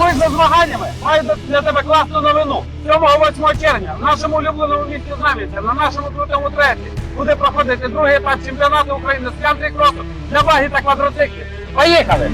змаганнями маю для тебе класну новину. 7-8 червня в нашому улюбленому місті Знам'янця, на нашому крутому треці, буде проходити другий етап чемпіонату України з кантрі кросу для баги та квадроциклів. Поїхали!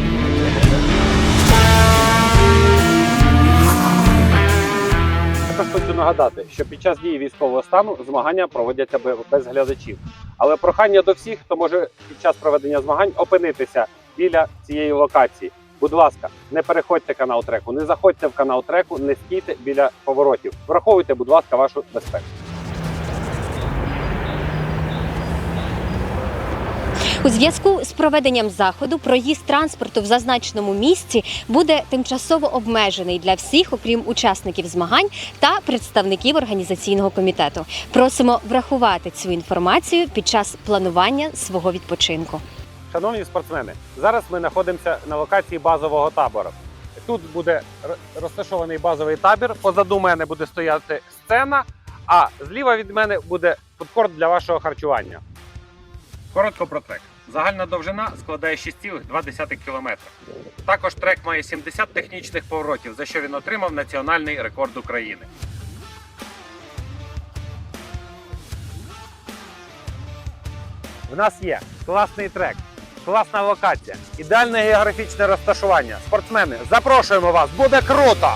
Також хочу нагадати, що під час дії військового стану змагання проводяться бе- без глядачів. Але прохання до всіх, хто може під час проведення змагань опинитися біля цієї локації. Будь ласка, не переходьте канал треку, не заходьте в канал треку, не стійте біля поворотів. Враховуйте, будь ласка, вашу безпеку. У зв'язку з проведенням заходу проїзд транспорту в зазначеному місці буде тимчасово обмежений для всіх, окрім учасників змагань та представників організаційного комітету. Просимо врахувати цю інформацію під час планування свого відпочинку. Шановні спортсмени, зараз ми знаходимося на локації базового табору. Тут буде розташований базовий табір. Позаду мене буде стояти сцена, а зліва від мене буде фудкорт для вашого харчування. Коротко про трек. Загальна довжина складає 6,2 км. Також трек має 70 технічних поворотів, за що він отримав національний рекорд України. В нас є класний трек, класна локація, ідеальне географічне розташування. Спортсмени, запрошуємо вас, буде круто!